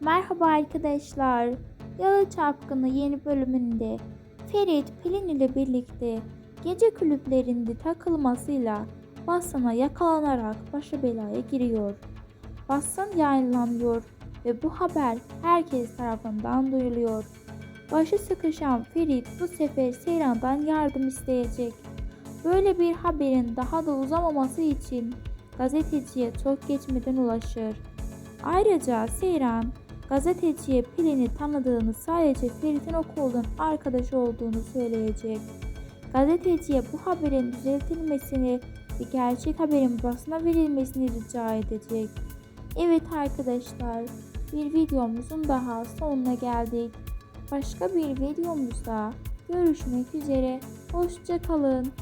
Merhaba arkadaşlar. Yalı Çapkını yeni bölümünde Ferit Pelin ile birlikte gece kulüplerinde takılmasıyla Bassan'a yakalanarak başı belaya giriyor. Bassan yayınlanıyor ve bu haber herkes tarafından duyuluyor. Başı sıkışan Ferit bu sefer Seyran'dan yardım isteyecek. Böyle bir haberin daha da uzamaması için gazeteciye çok geçmeden ulaşır. Ayrıca Seyran gazeteciye Pelin'i tanıdığını sadece Ferit'in okuldan arkadaşı olduğunu söyleyecek. Gazeteciye bu haberin düzeltilmesini ve gerçek haberin basına verilmesini rica edecek. Evet arkadaşlar bir videomuzun daha sonuna geldik. Başka bir videomuzda görüşmek üzere. Hoşçakalın.